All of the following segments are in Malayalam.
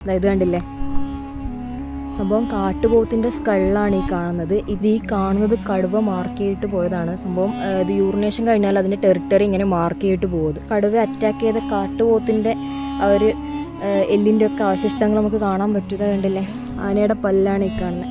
ഇത് കണ്ടില്ലേ? സംഭവം കാട്ടുപോത്തിന്റെ സ്കള്ളാണ് ഈ കാണുന്നത്. ഇത് ഈ കാണുന്നത് കടുവ മാർക്ക് ചെയ്തിട്ട് പോയതാണ്. സംഭവം ഇത് യൂറിനേഷൻ കഴിഞ്ഞാൽ അതിന്റെ ടെറിട്ടറി ഇങ്ങനെ മാർക്ക് ചെയ്തിട്ട് പോകുന്നത് കടുവ അറ്റാക്ക് ചെയ്ത കാട്ടുപോത്തിന്റെ ഒരു ആ, എല്ലിന്റെ ഒക്കെ അവശിഷ്ടങ്ങൾ നമുക്ക് കാണാൻ പറ്റുന്നത് കണ്ടില്ലേ? ആനയുടെ പല്ലാണ് ഈ കാണുന്നത്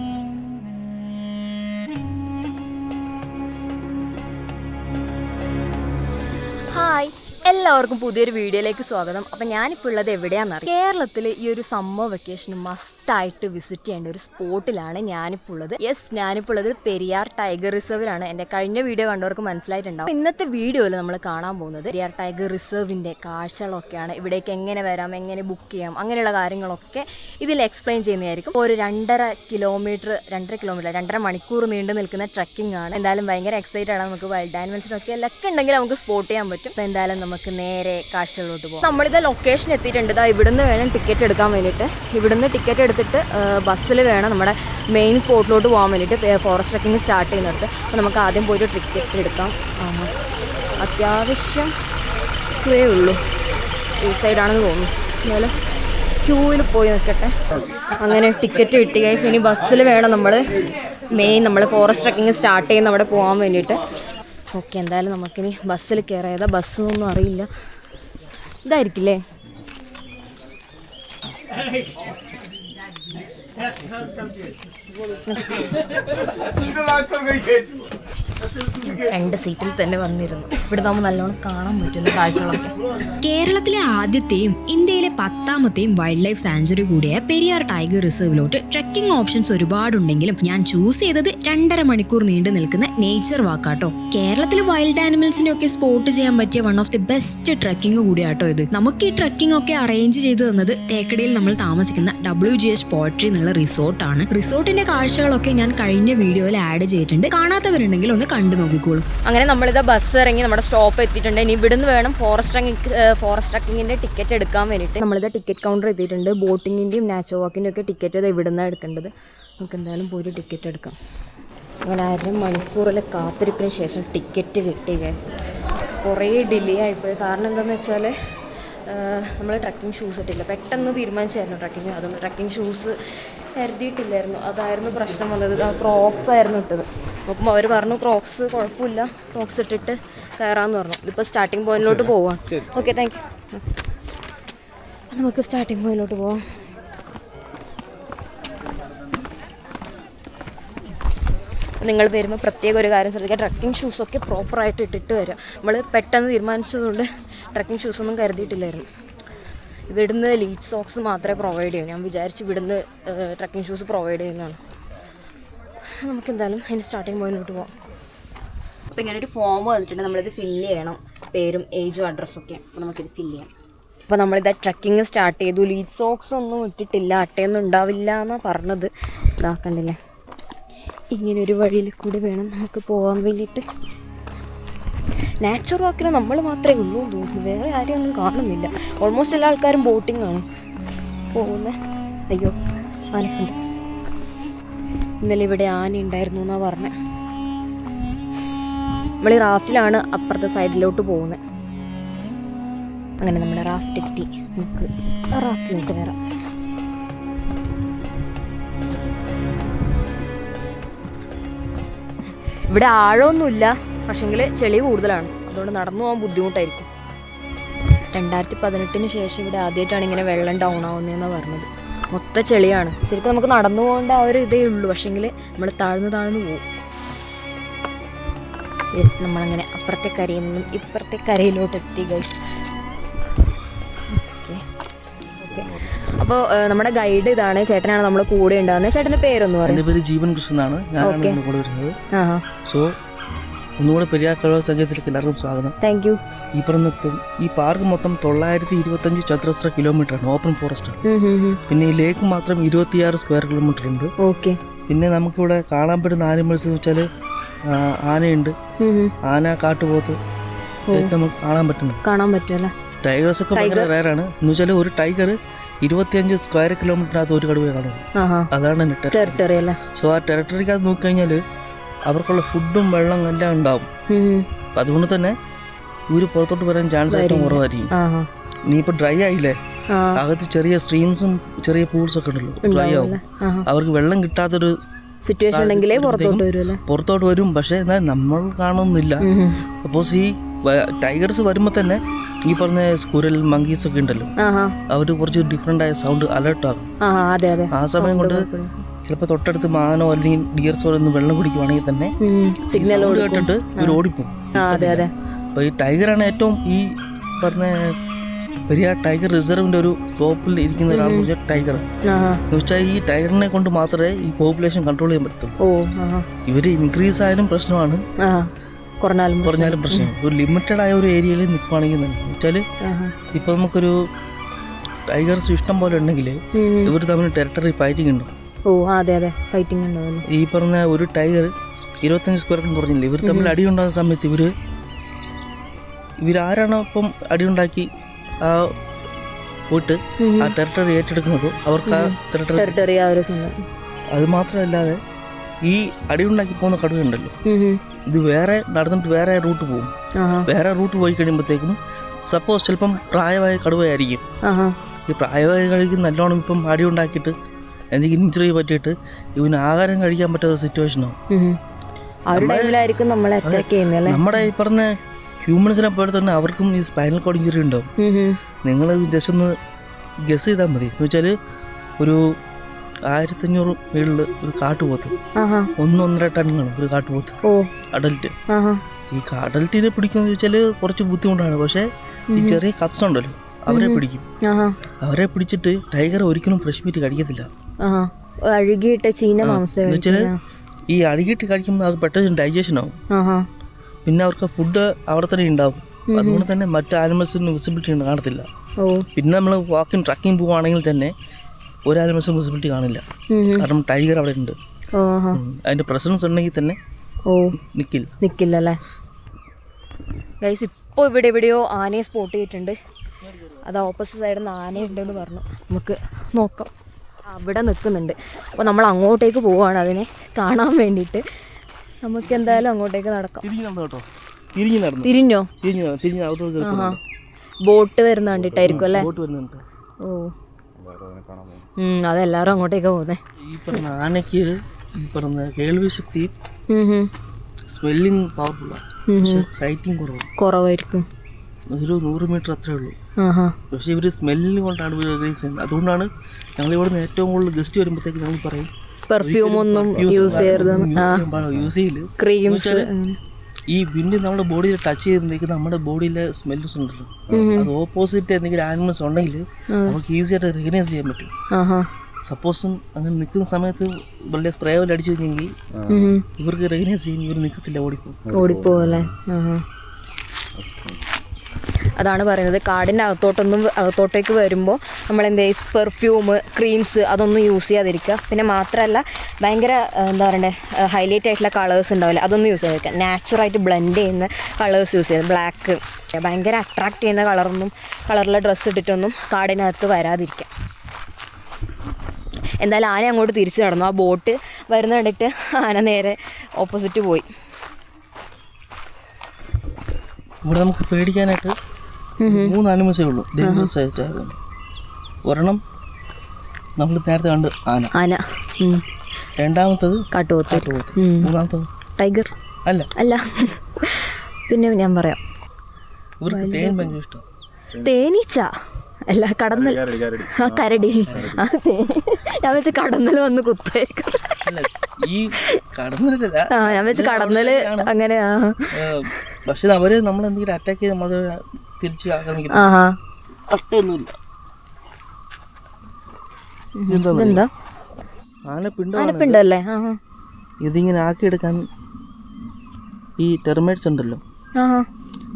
എല്ലാവർക്കും പുതിയൊരു വീഡിയോയിലേക്ക് സ്വാഗതം. അപ്പം ഞാനിപ്പോൾ ഉള്ളത് എവിടെയാണെന്നറിയാം കേരളത്തിൽ ഈ ഒരു സമ്മർ വെക്കേഷൻ മസ്റ്റ് ആയിട്ട് വിസിറ്റ് ചെയ്യേണ്ട ഒരു സ്പോട്ടിലാണ് ഞാനിപ്പോൾ ഉള്ളത്. യെസ് ഞാനിപ്പോൾ ഉള്ളത് പെരിയാർ ടൈഗർ റിസർവിലാണ് എന്റെ കഴിഞ്ഞ വീഡിയോ കണ്ടവർക്ക് മനസ്സിലായിട്ടുണ്ടാവും. ഇന്നത്തെ വീഡിയോയിൽ നമ്മൾ കാണാൻ പോകുന്നത് പെരിയാർ ടൈഗർ റിസർവിന്റെ കാഴ്ചകളൊക്കെയാണ്. ഇവിടേക്ക് എങ്ങനെ വരാം എങ്ങനെ ബുക്ക് ചെയ്യാം അങ്ങനെയുള്ള കാര്യങ്ങളൊക്കെ ഇതിൽ എക്സ്പ്ലെയിൻ ചെയ്യുന്നതായിരിക്കും. ഒരു രണ്ടര കിലോമീറ്റർ രണ്ടര കിലോമീറ്റർ രണ്ടര മണിക്കൂർ നീണ്ടു നിൽക്കുന്ന ട്രക്കിംഗ് ആണ്. എന്തായാലും ഭയങ്കര എക്സൈറ്റഡ് ആണ്. നമുക്ക് വൈൽഡ് ആനിമൽസിനൊക്കെ എല്ലാം ഉണ്ടെങ്കിൽ നമുക്ക് സ്പോട്ട് ചെയ്യാൻ പറ്റും. എന്തായാലും നമുക്ക് നേരെ കാഴ്ചകളിലോട്ട് പോകും. നമ്മളിത് ലൊക്കേഷൻ എത്തിയിട്ടുണ്ട്. ഇതാ ഇവിടുന്ന് വേണം ടിക്കറ്റ് എടുക്കാൻ വേണ്ടിയിട്ട്. ഇവിടുന്ന് ടിക്കറ്റ് എടുത്തിട്ട് ബസ്സിൽ വേണം നമ്മുടെ മെയിൻ സ്പോട്ടിലോട്ട് പോകാൻ വേണ്ടിയിട്ട് ഫോറസ്റ്റ് ട്രക്കിംഗ് സ്റ്റാർട്ട് ചെയ്യുന്നിടത്ത്. അപ്പോൾ നമുക്ക് ആദ്യം പോയിട്ട് ടിക്കറ്റ് എടുക്കാം. അത്യാവശ്യം ക്യൂവേ ഉള്ളൂ. ഈ സൈഡാണെന്ന് തോന്നുന്നു. അതുപോലെ ക്യൂവിൽ പോയി നിൽക്കട്ടെ. അങ്ങനെ ടിക്കറ്റ് കിട്ടി ഗൈസ് ഇനി ബസ്സിൽ വേണം നമ്മൾ മെയിൻ നമ്മൾ ഫോറസ്റ്റ് ട്രക്കിംഗ് സ്റ്റാർട്ട് ചെയ്യുന്ന അവിടെ പോകാൻ വേണ്ടിയിട്ട്. ഓക്കെ എന്തായാലും നമുക്കിനി ബസ്സിൽ കയറാം. ഏതാ ബസ്സൊന്നും അറിയില്ല. ഇതായിരിക്കില്ലേ? രണ്ട് സീറ്റിൽ തന്നെ വന്നിരുന്നു. ഇവിടെ നമ്മൾ നല്ലോണം കാണാൻ പറ്റുന്ന കാഴ്ചകളൊക്കെ. കേരളത്തിലെ ആദ്യത്തെയും ഇന്ത്യയിലെ പത്താമത്തെയും വൈൽഡ് ലൈഫ് സാഞ്ചുറി കൂടിയ പെരിയാർ ടൈഗർ റിസർവിലോട്ട് ട്രക്കിംഗ് ഓപ്ഷൻസ് ഒരുപാടുണ്ടെങ്കിലും ഞാൻ ചൂസ് ചെയ്തത് രണ്ടര മണിക്കൂർ നീണ്ടു നിൽക്കുന്ന നേച്ചർ വാക്കാട്ടോ കേരളത്തിലെ വൈൽഡ് ആനിമൽസിനെ ഒക്കെ സ്പോട്ട് ചെയ്യാൻ പറ്റിയ one of the best trekking കൂടിയാട്ടോ ഇത്. നമുക്ക് ഈ ട്രക്കിംഗ് ഒക്കെ അറേഞ്ച് ചെയ്തു തന്നത് തേക്കടിയിൽ നമ്മൾ താമസിക്കുന്ന ഡബ്ല്യു ജി എസ് പോട്രി എന്നുള്ള റിസോർട്ടാണ് റിസോർട്ടിന്റെ കാഴ്ചകളൊക്കെ ഞാൻ കഴിഞ്ഞ വീഡിയോയിൽ ആഡ് ചെയ്തിട്ടുണ്ട്. കാണാത്തവരുണ്ടെങ്കിൽ ഒന്ന് കണ്ടു നോക്കിക്കോളൂ. അങ്ങനെ നമ്മളിത് ബസ് ഇറങ്ങി നമ്മുടെ സ്റ്റോപ്പ് എത്തിയിട്ടുണ്ട്. ഇനി ഇവിടുന്ന് വേണം ഫോറസ്റ്റ് ഫോറസ്റ്റ് ട്രക്കിങ്ങിന്റെ ടിക്കറ്റ് എടുക്കാൻ വേണ്ടിയിട്ട്. നമ്മളിത് ടിക്കറ്റ് കൗണ്ടർ എത്തിയിട്ടുണ്ട്. ബോട്ടിങ്ങിന്റെയും നാച്ചോ വാക്കിന്റെയും ഒക്കെ ടിക്കറ്റ് ഇത് ഇവിടുന്ന് എടുക്കേണ്ടത്. നമുക്ക് എന്തായാലും പോയി ടിക്കറ്റ് എടുക്കാം. അങ്ങനെ അരമണിക്കൂറിൽ കാത്തിരിപ്പിന് ശേഷം ടിക്കറ്റ് കിട്ടി ഗൈസ് കുറേ ഡിലേ ആയിപ്പോയി. കാരണം എന്താണെന്ന് വെച്ചാൽ നമ്മൾ ട്രക്കിംഗ് ഷൂസ് ഇട്ടില്ല. പെട്ടെന്ന് തീരുമാനിച്ചായിരുന്നു ട്രക്കിംഗ് അതുകൊണ്ട് ട്രക്കിംഗ് ഷൂസ് കരുതിയിട്ടില്ലായിരുന്നു. അതായിരുന്നു പ്രശ്നം വന്നത്. ക്രോക്സ് ആയിരുന്നു ഇട്ടത്. നോക്കുമ്പോൾ അവർ പറഞ്ഞു ക്രോക്സ് കുഴപ്പമില്ല. ക്രോക്സ് ഇട്ടിട്ട് കയറാമെന്ന് പറഞ്ഞു. ഇതിപ്പോൾ സ്റ്റാർട്ടിംഗ് പോയിന്റിലോട്ട് പോവാണ്. ഓക്കെ താങ്ക് യു നമുക്ക് സ്റ്റാർട്ടിംഗ് പോയിന്റിലോട്ട് പോവാം. നിങ്ങൾ വരുമ്പോൾ പ്രത്യേക ഒരു കാര്യം ശ്രദ്ധിക്കുക. ട്രക്കിംഗ് ഷൂസൊക്കെ പ്രോപ്പറായിട്ട് ഇട്ടിട്ട് വരിക. നമ്മൾ പെട്ടെന്ന് തീരുമാനിച്ചതുകൊണ്ട് ട്രക്കിംഗ് ഷൂസൊന്നും കരുതിയിട്ടില്ലായിരുന്നു. ഇവിടുന്ന് ലീച്ച് സോക്സ് മാത്രമേ പ്രൊവൈഡ് ചെയ്യൂ. ഞാൻ വിചാരിച്ചു ഇവിടുന്ന് ട്രക്കിംഗ് ഷൂസ് പ്രൊവൈഡ് ചെയ്യുന്നതാണ്. നമുക്ക് എന്തായാലും അതിന്റെ സ്റ്റാർട്ടിങ് പോയിന്റിലോട്ട് പോകാം അപ്പോൾ ഇങ്ങനെ ഒരു ഫോം വന്നിട്ടുണ്ട്. നമ്മളിത് ഫില്ല് ചെയ്യണം. പേരും ഏജും അഡ്രസ്സും ഒക്കെ. അപ്പോൾ നമുക്കിത് ഫില്ല് ചെയ്യാം. അപ്പോൾ നമ്മളിത് ട്രക്കിങ് സ്റ്റാർട്ട് ചെയ്തു. ലീഡ് സോക്സ് ഒന്നും ഇട്ടിട്ടില്ല. അട്ടയൊന്നും ഉണ്ടാവില്ല എന്നാണ് പറഞ്ഞത്. ഇതാക്കണ്ടില്ലേ ഇങ്ങനൊരു ഒരു വഴിയിൽ കൂടി വേണം നമുക്ക് പോകാൻ വേണ്ടിയിട്ട്. നാച്ചുറൽ വാക്കിന് നമ്മൾ മാത്രമേ ഉള്ളൂ എന്ന് തോന്നുന്നു. വേറെ ആരെയും ഒന്നും കാണുന്നില്ല. ഓൾമോസ്റ്റ് എല്ലാ ആൾക്കാരും ബോട്ടിംഗ് ആണ്. പോകുന്നത് അയ്യോ ആനക്കുണ്ട്. ഇന്നലെ ഇവിടെ ആന ഉണ്ടായിരുന്നു എന്നാണ് പറഞ്ഞത് നമ്മൾ ഈ റാഫ്റ്റിലാണ് അപ്പുറത്തെ സൈഡിലോട്ട് പോകുന്നത് അങ്ങനെ നമ്മുടെ റാഫ്റ്റ് എത്തി. നമുക്ക് റാഫ്റ്റിലോട്ട് കയറാം. ഇവിടെ ആഴമൊന്നുമില്ല. പക്ഷെങ്കിൽ ചെളി കൂടുതലാണ്. അതുകൊണ്ട് നടന്നു പോകാൻ ബുദ്ധിമുട്ടായിരിക്കും. രണ്ടായിരത്തി പതിനെട്ടിന് ശേഷം ഇവിടെ ആദ്യമായിട്ടാണ് ഇങ്ങനെ വെള്ളം ഡൗൺ ആവുന്നതെന്നാണ് പറഞ്ഞത്. മൊത്ത ചെളിയാണ്. ശരിക്കും നമുക്ക് നടന്നു പോകേണ്ട ആ ഒരു ഇതേ ഉള്ളൂ. പക്ഷെങ്കിൽ നമ്മൾ താഴ്ന്നു താഴ്ന്നു പോകും യെസ് നമ്മളങ്ങനെ അപ്പുറത്തെ കരയിൽ നിന്നും ഇപ്പുറത്തെ കരയിലോട്ട് എത്തി ഗൈസ് അപ്പോൾ നമ്മുടെ ഗൈഡ് ഇതാണ്. ചേട്ടനാണ് നമ്മുടെ കൂടെ ഉണ്ടാകുന്നത് ചേട്ടന്റെ പേരൊന്നും പേര് ജീവൻ കൃഷ്ണനാണ് ഞാനാണ് കൂടെ വരുന്നത്. സോ ഒന്നുകൂടെ പെരിയാർ കടൽ സഞ്ചയത്തിലേക്ക് എല്ലാവർക്കും സ്വാഗതം. താങ്ക് യു ഈ പറഞ്ഞ ഈ പാർക്ക് മൊത്തം തൊള്ളായിരത്തി ഇരുപത്തഞ്ച് ചതുരശ്ര കിലോമീറ്റർ ആണ്. ഓപ്പൺ ഫോറസ്റ്റ് ആണ്. പിന്നെ ഈ ലേക്ക് മാത്രം ഇരുപത്തിയാറ് സ്ക്വയർ കിലോമീറ്റർ ഉണ്ട്. ഓക്കെ പിന്നെ നമുക്കിവിടെ കാണാൻ പറ്റുന്ന ആനിമൽസ് എന്ന് വെച്ചാൽ ആനയുണ്ട്. ആന കാട്ടുപോത്ത് നമുക്ക് കാണാൻ പറ്റുന്നു. കാണാൻ പറ്റുമല്ലേ ടൈഗേഴ്സ് ഒക്കെ ഭയങ്കര റയറാണ് എന്ന് വെച്ചാൽ ഒരു ടൈഗർ ഇരുപത്തിയഞ്ച് സ്ക്വയർ കിലോമീറ്ററിനകത്ത് ഒരു കടുവയെ കാണും അതാണ് ടെറിട്ടറി അല്ലേ? സോ ആ ടെറിട്ടറിക്കകത്ത് നോക്കിക്കഴിഞ്ഞാൽ അവർക്കുള്ള ഫുഡും വെള്ളം എല്ലാം ഉണ്ടാവും. അപ്പം അതുകൊണ്ട് തന്നെ ഊര് പുറത്തോട്ട് വരാൻ ചാൻസ് ഏറ്റവും കുറവായിരിക്കും. നീ ഇപ്പൊ ഡ്രൈ ആയില്ലേ? അകത്ത് ചെറിയ സ്ട്രീംസും ചെറിയ പൂൾസ് ഒക്കെ ഉണ്ടല്ലോ. ഡ്രൈ ആവും. അവർക്ക് വെള്ളം കിട്ടാത്തൊരു സിറ്റുവേഷൻ ഉണ്ടെങ്കിലേ പുറത്തോട്ട് വരുമല്ലേ പുറത്തോട്ട് വരും. പക്ഷേ എന്നാൽ നമ്മൾ കാണുന്നില്ല. സപ്പോസ് ഈ ടൈഗേഴ്സ് വരുമ്പോൾ തന്നെ ഈ പറഞ്ഞ സ്കുരൽ മങ്കീസ് ഒക്കെ ഉണ്ടല്ലോ. അവർ അവർ കുറച്ച് ഡിഫറെന്റ് ആയ സൗണ്ട് അലേർട്ട് ആകും ആ സമയം കൊണ്ട് ചിലപ്പോൾ തൊട്ടടുത്ത് മാനോ അല്ലെങ്കിൽ ഡിയർസോ ഒന്ന് വെള്ളം കുടിക്കുവാണെങ്കിൽ തന്നെ സിഗ്നൽ കേട്ടിട്ട് ഇവർ ഓടിപ്പോകും അപ്പോൾ ഈ ടൈഗറാണ് ഏറ്റവും ഈ പറഞ്ഞ പെരിയാർ ടൈഗർ റിസർവിന്റെ ഒരു ടോപ്പിൽ ഇരിക്കുന്ന ഒരാൾ പറഞ്ഞാൽ ടൈഗർ എന്ന് വെച്ചാൽ ഈ ടൈഗറിനെ കൊണ്ട് മാത്രമേ ഈ പോപ്പുലേഷൻ കൺട്രോൾ ചെയ്യാൻ പറ്റത്തുള്ളൂ. ഇവർ ഇൻക്രീസ് ആയാലും പ്രശ്നമാണ്. ആ കുറഞ്ഞാലും പ്രശ്നം. പ്രശ്നമാണ്. ഒരു ലിമിറ്റഡ് ആയ ഒരു ഏരിയയിൽ നിൽക്കുവാണെങ്കിൽ എന്ന് വെച്ചാൽ ഇപ്പൊ നമുക്കൊരു ടൈഗർസ് ഇഷ്ടം പോലെ ഉണ്ടെങ്കിൽ ഇവർ തമ്മിൽ ടെറിട്ടറി ഫൈറ്റിംഗ് ഉണ്ട്. ഓ അതെ അതെ. ഫൈറ്റിംഗ് ഉണ്ടാവുമല്ലോ. ഈ പറഞ്ഞ ഒരു ടൈഗർ ഇരുപത്തഞ്ച് സ്ക്വയർ ഫീറ്റ് പറഞ്ഞില്ലേ ഇവർ തമ്മിൽ അടി ഉണ്ടാകുന്ന സമയത്ത് ഇവർ ഇവരാരാണോ ഇപ്പം അടിയുണ്ടാക്കി ആ പോയിട്ട് ആ ടെറിട്ടറി ഏറ്റെടുക്കുന്നത്? അവർക്ക് ആ ടെറിട്ടറി അത് മാത്രമല്ലാതെ ഈ അടിയുണ്ടാക്കി പോകുന്ന കടുവയുണ്ടല്ലോ. ഇത് വേറെ നടന്നിട്ട് വേറെ റൂട്ട് പോകും. വേറെ റൂട്ട് പോയി കഴിയുമ്പോഴത്തേക്കും സപ്പോസ് ചിലപ്പം പ്രായമായ കടുവയായിരിക്കും. ഈ പ്രായമായ കഴിക്കും നല്ലോണം ഇപ്പം അടിയുണ്ടാക്കിയിട്ട് എന്തെങ്കിലും ഇഞ്ചുറി പറ്റിയിട്ട് ഇവന് ആഹാരം കഴിക്കാൻ പറ്റാത്ത ചെയ്യുന്നല്ലേ നമ്മുടെ ഈ പറഞ്ഞ ഹ്യൂമൻസിനെ പോലെ തന്നെ അവർക്കും ഈ സ്പൈനൽ കോഡ് ഇഞ്ചുറി ഉണ്ടാവും. നിങ്ങൾ ജസ്റ്റ് ഒന്ന് ഗസ് ചെയ്താൽ മതി. എന്ന് വെച്ചാൽ ഒരു ആയിരത്തഞ്ഞൂറ് മേളിൽ ഒരു കാട്ടുപോത്ത്. ഒന്നൊന്നര ടൺ കാണും ഒരു കാട്ടുപോത്ത്. അഡൽറ്റ് ഈ അഡൽറ്റിനെ പിടിക്കുമെന്ന് ചോദിച്ചാൽ കുറച്ച് ബുദ്ധിമുട്ടാണ്. പക്ഷേ ഈ ചെറിയ കപ്സ് ഉണ്ടല്ലോ അവരെ പിടിക്കും. അവരെ പിടിച്ചിട്ട് ടൈഗർ ഒരിക്കലും ഫ്രഷ് മീറ്റ് കഴിക്കത്തില്ല അഴുകിയിട്ട ചീന മാംസം ഈ അഴുകിയിട്ട് കഴിക്കുമ്പോൾ അത് പെട്ടെന്ന് ഡൈജഷൻ ആവും. പിന്നെ അവർക്ക് ഫുഡ് അവിടെ തന്നെ ഉണ്ടാവും. അതുകൊണ്ട് തന്നെ മറ്റു ആനിമൽസിന് വിസിബിലിറ്റി കാണത്തില്ല. പിന്നെ നമ്മൾ വാക്കിംഗ് ട്രക്കിംഗ് പോവുകയാണെങ്കിൽ തന്നെ ഒരു ആനിമൽസും വിസിബിലിറ്റി കാണില്ല. കാരണം ടൈഗർ അവിടെ ഉണ്ട്. അതിന്റെ പ്രസൻസ് ഉണ്ടെങ്കിൽ തന്നെ ഓ. നിക്കില്ല. നിക്കില്ലല്ലേ? ഗൈസ് ഇപ്പോൾ ഇവിടെ എവിടെയോ ആനയെ സ്പോട്ട് ചെയ്തിട്ടുണ്ട്. അത് ഓപ്പോസിറ്റ് സൈഡിൽ നിന്ന് ആനയുണ്ടെന്ന് പറഞ്ഞു. നമുക്ക് നോക്കാം. അവിടെ നിൽക്കുന്നുണ്ട്. അപ്പോൾ നമ്മൾ അങ്ങോട്ടേക്ക് പോവുകയാണ് അതിനെ കാണാൻ വേണ്ടിയിട്ട്. നമുക്ക് എന്തായാലും അങ്ങോട്ടേക്ക് നടക്കാം. തിരിഞ്ഞ് ബോട്ട് വരുന്ന കണ്ടിട്ടായിരിക്കും അല്ലേ? ബോട്ട് വരുന്നുണ്ട് ഓ. ഉം, അതെല്ലാവരും അങ്ങോട്ടേക്ക് പോകുന്നേ ഈ പറഞ്ഞ ആനയ്ക്ക് ഈ പറഞ്ഞ കേൾവി ശക്തി. സ്മെല്ലിങ് പവർഫുള്ളാണ് കുറവായിരിക്കും. ഒരു നൂറ് മീറ്റർ അത്രേ ഉള്ളൂ. പക്ഷേ ഇവർ സ്മെല്ലിന് കൊണ്ടാണ് റിലീസ് ചെയ്യുന്നത്. അതുകൊണ്ടാണ് ഞങ്ങൾ ഇവിടെ നിന്ന് ഏറ്റവും കൂടുതൽ ഗസ്റ്റ് വരുമ്പോഴത്തേക്ക് ഞങ്ങൾ പറയും പെർഫ്യൂം ഒന്നും യൂസ് ചെയ്യരുത് യൂസ് ചെയ്യില്ല. ക്രീംസ് ഈ വിൻഡ് നമ്മുടെ ബോഡിയിൽ ടച്ച് ചെയ്യുമ്പോഴേക്ക് നമ്മുടെ ബോഡിയിലെ സ്മെല്ലസ് ഉണ്ടല്ലോ. അത് ഓപ്പോസിറ്റ് എന്തെങ്കിലും ആനിമൽസ് ഉണ്ടെങ്കിൽ നമുക്ക് ഈസി ആയിട്ട് റെക്കഗ്നൈസ് ചെയ്യാൻ പറ്റും. സപ്പോസും അങ്ങനെ നിൽക്കുന്ന സമയത്ത് വളരെ സ്പ്രേ വല്ല അടിച്ചു കഴിഞ്ഞെങ്കിൽ ഇവർക്ക് റെക്കഗ്നൈസ് ചെയ്യുന്ന ഇവർ നിൽക്കത്തില്ല ഓടിപ്പോ ഓടിപ്പോവല്ലേ ആഹാ. അതാണ് പറയുന്നത്. കാടിന്റെ അകത്തോട്ടൊന്നും അകത്തോട്ടേക്ക് വരുമ്പോൾ നമ്മൾ എന്ത് പെർഫ്യൂം ക്രീംസ് അതൊന്നും യൂസ് ചെയ്യാതിരിക്കുക. പിന്നെ മാത്രമല്ല ഭയങ്കര എന്താ പറയണ്ടേ ഹൈലൈറ്റ് ആയിട്ടുള്ള കളേഴ്സ് ഉണ്ടാവില്ല. അതൊന്നും യൂസ് ചെയ്യാതിരിക്കുക. നാച്ചുറായിട്ട് ബ്ലെൻഡ് ചെയ്യുന്ന കളേഴ്സ് യൂസ് ചെയ്യുന്നത് ബ്ലാക്ക് ഭയങ്കര അട്രാക്റ്റ് ചെയ്യുന്ന കളറൊന്നും കളറിലെ ഡ്രസ്സ് ഇട്ടിട്ടൊന്നും കാടിനകത്ത് വരാതിരിക്കുക. എന്തായാലും ആന അങ്ങോട്ട് തിരിച്ചു നടന്നു. ആ ബോട്ട് വരുന്ന കണ്ടിട്ട് ആന നേരെ ഓപ്പോസിറ്റ് പോയി. ഇവിടെ നമുക്ക് പേടിക്കാനായിട്ട് മൂന്ന് ആനിമൽസേ ഉള്ളൂ. ഡേഞ്ചറസ് ആയിട്ട് ഒരെണ്ണം നമ്മൾ നേരത്തെ കണ്ട് ആന. ആന. രണ്ടാമത്തത് കാട്ടുപോത്ത്. കാട്ടുപോത്ത്. മൂന്നാമത്തത് ടൈഗർ. അല്ല. അല്ല. പിന്നെ ഞാൻ പറയാം. ഇവർക്ക് തേൻ ഭയങ്കര ഇഷ്ടം. തേനീച്ച. അല്ല കടന്നൽ. ആ കരടി. ആ ഞാൻ വെച്ച് കടന്നൽ വന്ന് കുത്തേക്കും. ഈ കടന്നില്ല ആ ഞാൻ വെച്ച് കടന്നൽ അങ്ങനെ പക്ഷെ അവർ നമ്മൾ എന്തെങ്കിലും അറ്റാക്ക് ചെയ്ത് നമ്മൾ തിരിച്ച് ആക്രമിക്കുന്നു. ആഹാ. കട്ടയൊന്നുമില്ല ഇതെന്താ ആന പിണ്ടമാണ് ആനപ്പിണ്ടല്ലേ? ആഹാ. ഇതിങ്ങനെ ആക്കിയെടുക്കാൻ ഈ ടെർമേറ്റ്സ് ഉണ്ടല്ലോ.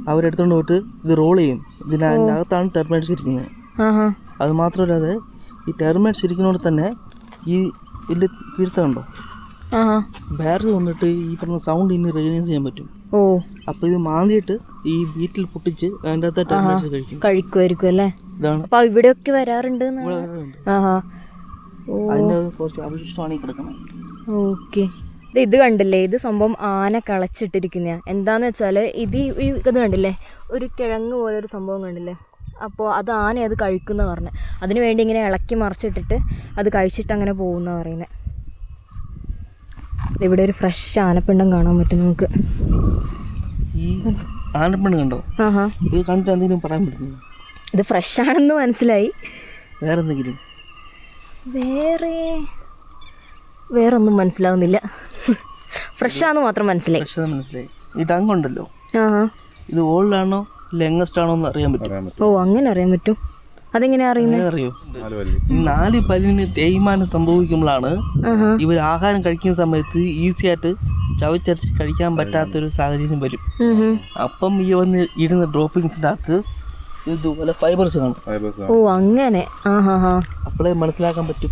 അവരെടുത്തോണ്ട് പോയിട്ട് ഇത് റോൾ ചെയ്യും. ഇതിനകത്താണ് ടെർമേറ്റ്സ് ഇരിക്കുന്നത്. ആഹാ. അത് മാത്രമല്ലാതെ ഈ ടെർമേറ്റ്സ് ഇരിക്കുന്നോട് തന്നെ ഈ ഇതിൽ കീഴ്ത്തുണ്ടോ ആഹാ. വേറെ വന്നിട്ട് ഈ പറഞ്ഞ സൗണ്ട് ഇനി റെക്കഗ്നൈസ് ചെയ്യാൻ പറ്റും. ഓ. അപ്പോൾ ഇത് മാന്തിയിട്ട് ഈ വീട്ടിൽ പൊട്ടിച്ച് അതിന്റെ അകത്ത് കഴിക്കും. കഴിക്കുമായിരിക്കും അല്ലേ? ഇതാണ്. അപ്പൊ ഇവിടെയൊക്കെ വരാറുണ്ട് ആഹാ. കുറച്ച് അവശിഷ്ടമാണ് ഈ കിടക്കുന്നത്. ഓക്കെ. ഇത് കണ്ടില്ലേ? ഇത് സംഭവം ആന കളച്ചിട്ടിരിക്കുന്ന എന്താന്ന് വെച്ചാൽ ഇത് ഈ- ഈ ഇത് കണ്ടില്ലേ? ഒരു കിഴങ്ങ് പോലെ ഒരു സംഭവം കണ്ടില്ലേ? അപ്പോൾ അത് ആന അത് കഴിക്കുന്ന പറഞ്ഞത് അതിന് വേണ്ടി ഇങ്ങനെ ഇളക്കി മറിച്ചിട്ടിട്ട് അത് കഴിച്ചിട്ട് അങ്ങനെ പോകുന്ന പറയുന്നത് ഇവിടെ ഒരു ഫ്രഷ് ആനപ്പിണ്ടം കാണാൻ പറ്റും നമുക്ക്. ഈ ആനപ്പെണ്ണ് കണ്ടോ? ഇത് കണ്ടിട്ട് എന്തെങ്കിലും പറയാൻ പറ്റുന്നു ഇത് ഫ്രഷ് ആണെന്ന് മനസ്സിലായി. വേറെ എന്തെങ്കിലും വേറെ വേറെ ഒന്നും മനസ്സിലാവുന്നില്ല. ഫ്രഷ് ആണെന്ന് മാത്രം മനസ്സിലായി. പക്ഷെ മനസ്സിലായി. ഈ ടങ്ങുണ്ടല്ലോ ആഹാ. ഇത് ഓൾഡാണോ ലെങ്ങസ്റ്റ് ആണോ എന്ന് അറിയാൻ പറ്റും. ഓ അങ്ങനെ അറിയാൻ പറ്റും. അതെങ്ങനെയാ അറിയുന്നത് അറിയോ. ഈ നാല് പല്ലിന് തേയ്മാനം സംഭവിക്കുമ്പോഴാണ് ഇവർ ആഹാരം കഴിക്കുന്ന സമയത്ത് ഈസി ആയിട്ട് ചവച്ചരച്ച് കഴിക്കാൻ പറ്റാത്തൊരു സാഹചര്യം വരും. അപ്പം ഈ വന്ന് ഇടുന്ന ഡ്രോപ്പിങ്സിന്റെ അകത്ത് ഇതുപോലെ ഫൈബേഴ്സ് കാണും. ഓ അങ്ങനെ. അപ്പോഴേ മനസ്സിലാക്കാൻ പറ്റും.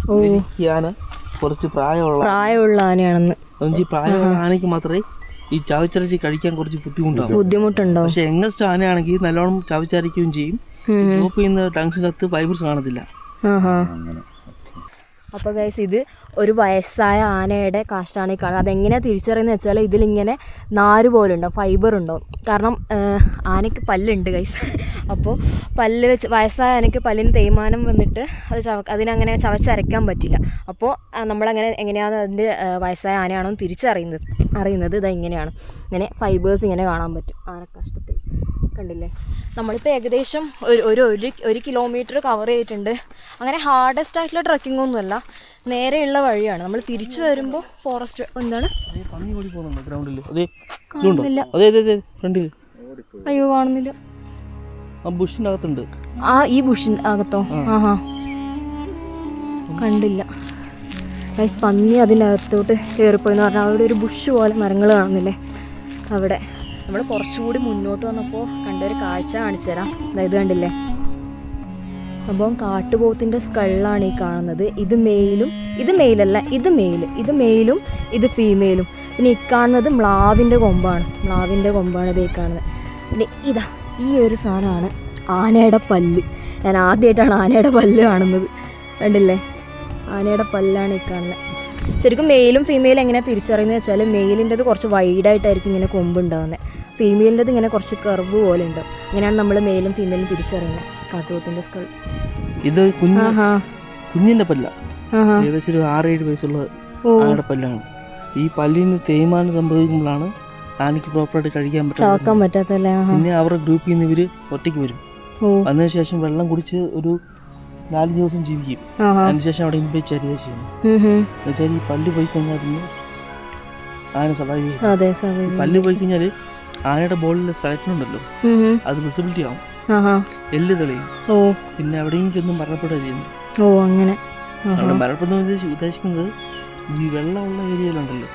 ഈ ആന കുറച്ച് പ്രായമുള്ള പ്രായമുള്ള ആനയാണെന്ന്. പ്രായമുള്ള ആനയ്ക്ക് മാത്രമേ ഈ ചവച്ചരച്ച് കഴിക്കാൻ കുറച്ച് ബുദ്ധിമുട്ടാണ് ബുദ്ധിമുട്ടുണ്ടോ? പക്ഷെ എങ്ങസ്റ്റ് ആനയാണെങ്കിൽ നല്ലോണം ചവച്ചരയ്ക്കുകയും ചെയ്യും. ഡ്രോപ്പ് ചെയ്യുന്ന ടങ്സിനകത്ത് ഫൈബേഴ്സ് കാണത്തില്ല. അങ്ങനെ. അപ്പോൾ ഗൈസ് ഇത് ഒരു വയസ്സായ ആനയുടെ കാഷ്ടാണ് ഈ കാണുന്നത്. അതെങ്ങനെയാണ് തിരിച്ചറിയുന്നത് വെച്ചാൽ ഇതിലിങ്ങനെ നാര് പോലെ ഉണ്ടാവും ഫൈബർ ഉണ്ടോ? കാരണം ആനയ്ക്ക് പല്ലുണ്ട് ഗൈസ് അപ്പോൾ പല്ല് വെച്ച് വയസ്സായ ആനയ്ക്ക് പല്ലിന് തേയ്മാനം വന്നിട്ട് അത് ചവ അതിനങ്ങനെ ചവച്ചരയ്ക്കാൻ പറ്റില്ല. അപ്പോൾ നമ്മളങ്ങനെ എങ്ങനെയാണ് അതിന്റെ വയസ്സായ ആനയാണോ തിരിച്ചറിയുന്നത് അറിയുന്നത് ഇതെങ്ങനെയാണ്. ഇങ്ങനെയാണ് ഇങ്ങനെ ഫൈബേഴ്സ് ഇങ്ങനെ കാണാൻ പറ്റും ആനക്കാഷ്ടത്തിൽ കണ്ടില്ലേ? നമ്മളിപ്പോൾ ഏകദേശം ഒരു ഒരു ഒരു ഒരു കിലോമീറ്റർ കവർ ചെയ്തിട്ടുണ്ട്. അങ്ങനെ ഹാർഡസ്റ്റ് ആയിട്ടുള്ള ട്രക്കിംഗ് ഒന്നുമല്ല. നേരെയുള്ള വഴിയാണ്. നമ്മൾ തിരിച്ചു വരുമ്പോൾ ഫോറസ്റ്റ് എന്താണ്? കാണുന്നില്ല. അയ്യോ കാണുന്നില്ല. ആ ബുഷിന്റെ അകത്തുണ്ട് ആ ഈ ബുഷിൻ അകത്തോ? ആഹാ. കണ്ടില്ല. പന്നി അതിന്റെ അതിനകത്തോട്ട് കയറിപ്പോയെന്ന് പറഞ്ഞാൽ അവിടെ ഒരു ബുഷ് പോലെ മരങ്ങൾ കാണുന്നില്ലേ? അവിടെ. നമ്മൾ കുറച്ചുകൂടി മുന്നോട്ട് വന്നപ്പോൾ കണ്ടൊരു കാഴ്ച കാണിച്ചു തരാം. അതായത് കണ്ടില്ലേ? സംഭവം കാട്ടുപോത്തിന്റെ സ്കള്ളാണ് ഈ കാണുന്നത്. ഇത് മെയിലും ഇത് മെയിലല്ല ഇത് മെയിൽ ഇത് മെയിലും ഇത് ഫീമെയിലും പിന്നെ ഈ കാണുന്നത് മ്ലാവിന്റെ കൊമ്പാണ്. മ്ലാവിന്റെ കൊമ്പാണ് ഇത് ഈ കാണുന്നത്. പിന്നെ ഇതാ ഈ ഒരു സാധനമാണ് ആനയുടെ പല്ല്. ഞാൻ ആദ്യമായിട്ടാണ് ആനയുടെ പല്ല് കാണുന്നത്. കണ്ടില്ലേ? ആനയുടെ പല്ലാണ് ഈ കാണുന്നത്. ശരിക്കും മെയിലും ഫീമെയിലും എങ്ങനെ തിരിച്ചറിയുന്നത് വെച്ചാൽ മെയിലിന്റെത് കുറച്ച് വൈഡായിട്ടായിരിക്കും ഇങ്ങനെ കൊമ്പ് ഉണ്ടാകുന്നത് ഫീമെയിലിന്റെത് ഇങ്ങനെ കുറച്ച് കർവ് പോലെ ഉണ്ട് അങ്ങനെയാണ് നമ്മൾ മെയിലും ഫീമെയിലും തിരിച്ചറിയുന്നത് കാട്ടുപോത്തിന്റെ സ്കൾ ഇത് കുഞ്ഞിന്റെ പല്ല. ഏകദേശം ഒരു ആറേഴ് വയസ്സുള്ള ആടെ പല്ലാണ്. ഈ പല്ലിന് തേയ്മാനം സംഭവിക്കുമ്പോഴാണ് ആനയ്ക്ക് പ്രോപ്പറായിട്ട് കഴിക്കാൻ പറ്റാത്ത പിന്നെ അവരുടെ ഗ്രൂപ്പിൽ നിന്ന് ഇവർ ഒറ്റയ്ക്ക് വരും. അതിനുശേഷം ശേഷം വെള്ളം കുടിച്ച് ഒരു നാല് ദിവസം ജീവിക്കും. അതിനുശേഷം അവിടെ ഇമ്പേ ചെറിയ ചെയ്യുന്നു. എന്നുവെച്ചാൽ ഈ പല്ല് പോയി കഴിഞ്ഞാൽ പിന്നെ ആന സാറേ പല്ല് പോയി കഴിഞ്ഞാൽ ആനയുടെ ബോളിലെ സ്കലറ്റൻ ഉണ്ടല്ലോ അത് വിസിബിലിറ്റി ആവും. എല്ല് തെളിയും. ഓ. പിന്നെ അവിടെയും ചെന്ന് മരണപ്പെടുക ചെയ്യുന്നു. ഓ അങ്ങനെ. അവിടെ മരണപ്പെടുന്ന ഉദ്ദേശിക്കുന്നത് ഈ വെള്ളമുള്ള ഏരിയയിലുണ്ടല്ലോ.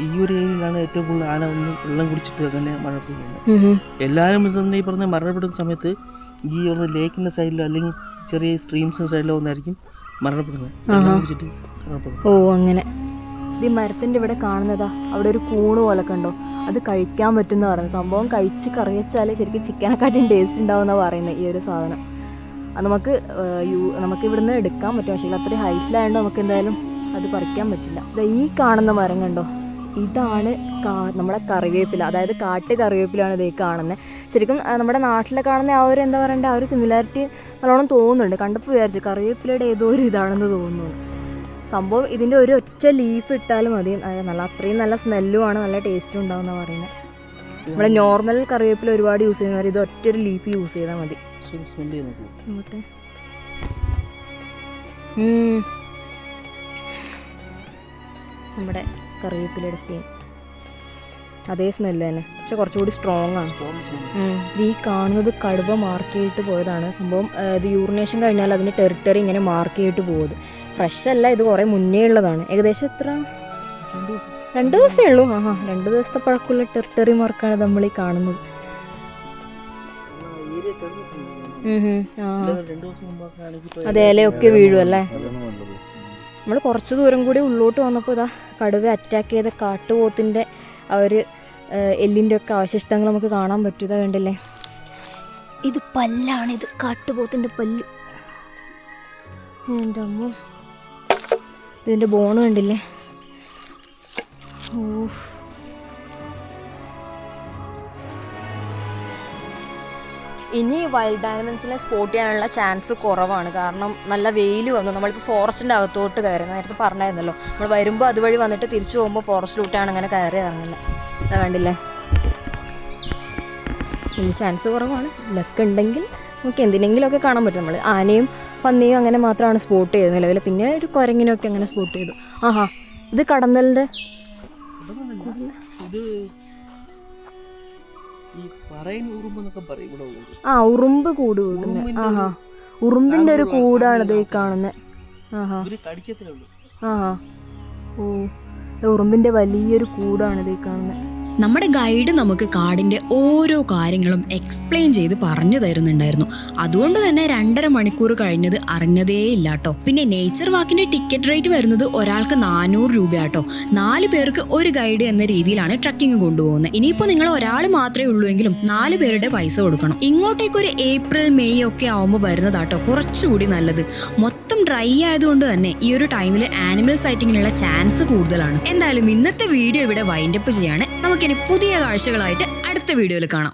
ഈ ഒരു ഏരിയയിലാണ് ഏറ്റവും കൂടുതൽ ആന ഒന്ന് വെള്ളം കുടിച്ചിട്ട് തന്നെ മരണപ്പെടുന്നത്. എല്ലാവരും ഈ പറഞ്ഞ മരണപ്പെടുന്ന സമയത്ത് ഈ ഒരു ലേക്കിന്റെ സൈഡിലോ അല്ലെങ്കിൽ ചെറിയ സ്ട്രീംസ് സൈഡിലോ ഒന്നായിരിക്കും മരണപ്പെടുന്നത്. ഓ അങ്ങനെ. ഈ മരത്തിന്റെ ഇവിടെ കാണുന്നതാ. അവിടെ ഒരു കൂണ് പോലെ കണ്ടോ അത് കഴിക്കാൻ പറ്റുന്ന പറയുന്നത്. സംഭവം കഴിച്ച് കറി വെച്ചാൽ ശരിക്കും ചിക്കനെക്കാട്ടിയും ടേസ്റ്റ് ഉണ്ടാവും എന്നാ പറയുന്നത് ഈ ഒരു സാധനം. അത് നമുക്ക് യൂ നമുക്ക് ഇവിടുന്ന് എടുക്കാൻ പറ്റും. പക്ഷേ അത്രയും ഹൈറ്റിലായതുകൊണ്ട് നമുക്ക് എന്തായാലും അത് പറിക്കാൻ പറ്റില്ല. ഈ കാണുന്ന മരം കണ്ടോ ഇതാണ് നമ്മുടെ കറിവേപ്പില. അതായത് കാട്ട് കറിവേപ്പിലാണ് ഇതേ കാണുന്നത് ശരിക്കും നമ്മുടെ നാട്ടിലെ കാണുന്ന ആ ഒരു എന്താ പറയണ്ടേ ആ ഒരു സിമിലാരിറ്റി നല്ലോണം തോന്നുന്നുണ്ട്. കണ്ടപ്പോൾ വിചാരിച്ചു കറിവേപ്പിലയുടെ ഏതോ ഒരു ഇതാണെന്ന് തോന്നുന്നു. സംഭവം ഇതിന്റെ ഒരു ഒറ്റ ലീഫ് ഇട്ടാലും മതി. നല്ല അത്രയും നല്ല സ്മെല്ലുമാണ് നല്ല ടേസ്റ്റും ഉണ്ടാവും എന്ന് പറയുന്നത് നമ്മൾ നോർമൽ കറിവേപ്പില ഒരുപാട് യൂസ് ചെയ്യുന്നവർ ഇത് ഒറ്റ ഒരു ലീഫ് യൂസ് ചെയ്താൽ മതി ഇങ്ങോട്ട് നമ്മുടെ കറിവേപ്പിലയുടെ സെയിം അതേ സ്മെല്ല് തന്നെ. പക്ഷെ കുറച്ചുകൂടി സ്ട്രോങ് ആണ്. ഇത് ഈ കാണുന്നത് കടുവ മാർക്ക് ചെയ്തിട്ട് പോയതാണ്. സംഭവം ഇത് യൂറിനേഷൻ കഴിഞ്ഞാൽ അതിന്റെ ടെറിട്ടറി ഇങ്ങനെ മാർക്ക് ചെയ്തിട്ട് പോകുന്നത് ഫ്രഷ് അല്ല ഇത് കുറേ മുന്നേ ഉള്ളതാണ്. ഏകദേശം എത്ര? രണ്ട് ദിവസം. രണ്ട് ദിവസമേ ഉള്ളൂ. ആ രണ്ട് ദിവസത്തെ പഴക്കമുള്ള ടെറിട്ടറി മാർക്കാണ് നമ്മൾ ഈ കാണുന്നത്. അത് ഇലയൊക്കെ വീഴും അല്ലേ? നമ്മൾ കുറച്ച് ദൂരം കൂടി ഉള്ളോട്ട് വന്നപ്പോൾ ഇതാ കടുവ അറ്റാക്ക് ചെയ്ത കാട്ടുപോത്തിന്റെ ആ ഒരു എല്ലിന്റെ ഒക്കെ അവശിഷ്ടങ്ങൾ നമുക്ക് കാണാൻ പറ്റും. ഇതാ കണ്ടില്ലേ? ഇത് പല്ലാണ് ഇത് കാട്ടുപോത്തിന്റെ പല്ല്. എന്റെ അമ്മ. ഇതിന്റെ ബോണ് കണ്ടില്ലേ? ഓ. ഇനി വൈൽഡ് ഡയമണ്ട്സിനെ സ്പോട്ട് ചെയ്യാനുള്ള ചാൻസ് കുറവാണ്. കാരണം നല്ല വെയിൽ വന്നു. നമ്മളിപ്പോൾ ഫോറസ്റ്റിന്റെ അകത്തോട്ട് കയറി. നേരത്തെ പറഞ്ഞായിരുന്നല്ലോ. നമ്മൾ വരുമ്പോൾ അതുവഴി വന്നിട്ട് തിരിച്ചു പോകുമ്പോൾ ഫോറസ്റ്റിലൂട്ടാണ് അങ്ങനെ കയറി ഇറങ്ങുന്നത് അതാ കണ്ടില്ലേ? ഇനി ചാൻസ് കുറവാണ്. ലക്ക് ഉണ്ടെങ്കിൽ നമുക്ക് എന്തിനെങ്കിലുമൊക്കെ കാണാൻ പറ്റും. നമ്മൾ ആനയും പന്നിയും അങ്ങനെ മാത്രമാണ് സ്പോട്ട് ചെയ്തത് നിലവിൽ പിന്നെ ഒരു കുരങ്ങിനൊക്കെ അങ്ങനെ സ്പോട്ട് ചെയ്തു. ആഹാ ഇത് കടന്നലിന്റെ ഇത് ആ ഉറുമ്പ് കൂട് കൂടുന്നത് ആഹാ. ഉറുമ്പിന്റെ ഒരു കൂടാണ് ഈ കാണുന്നത്. ആഹാ. ആഹാ. ഓ. ഉറുമ്പിന്റെ വലിയൊരു കൂടാണിത് ഈ കാണുന്നത് നമ്മുടെ ഗൈഡ് നമുക്ക് കാടിന്റെ ഓരോ കാര്യങ്ങളും എക്സ്പ്ലെയിൻ ചെയ്ത് പറഞ്ഞു തരുന്നുണ്ടായിരുന്നു. അതുകൊണ്ട് തന്നെ രണ്ടര മണിക്കൂർ കഴിഞ്ഞത് അറിഞ്ഞതേ ഇല്ല കേട്ടോ പിന്നെ നേച്ചർ വാക്കിന്റെ ടിക്കറ്റ് റേറ്റ് വരുന്നത് ഒരാൾക്ക് നാനൂറ് രൂപയാട്ടോ. നാല് പേർക്ക് ഒരു ഗൈഡ് എന്ന രീതിയിലാണ് ട്രക്കിംഗ് കൊണ്ടുപോകുന്നത്. ഇനിയിപ്പോൾ നിങ്ങൾ ഒരാൾ മാത്രമേ ഉള്ളൂ എങ്കിലും നാല് പേരുടെ പൈസ കൊടുക്കണം. ഇങ്ങോട്ടേക്ക് ഒരു ഏപ്രിൽ മെയ് ഒക്കെ ആവുമ്പോൾ വരുന്നതാട്ടോ കുറച്ചുകൂടി നല്ലത്. മൊത്തം ഡ്രൈ ആയതുകൊണ്ട് തന്നെ ഈ ഒരു ടൈമിൽ ആനിമൽ സൈറ്റിങ്ങിനുള്ള ചാൻസ് കൂടുതലാണ്. എന്തായാലും ഇന്നത്തെ വീഡിയോ ഇവിടെ വൈൻഡപ്പ് ചെയ്യാണ്. നമുക്കിനി പുതിയ കാഴ്ചകളായിട്ട് അടുത്ത വീഡിയോയിൽ കാണാം.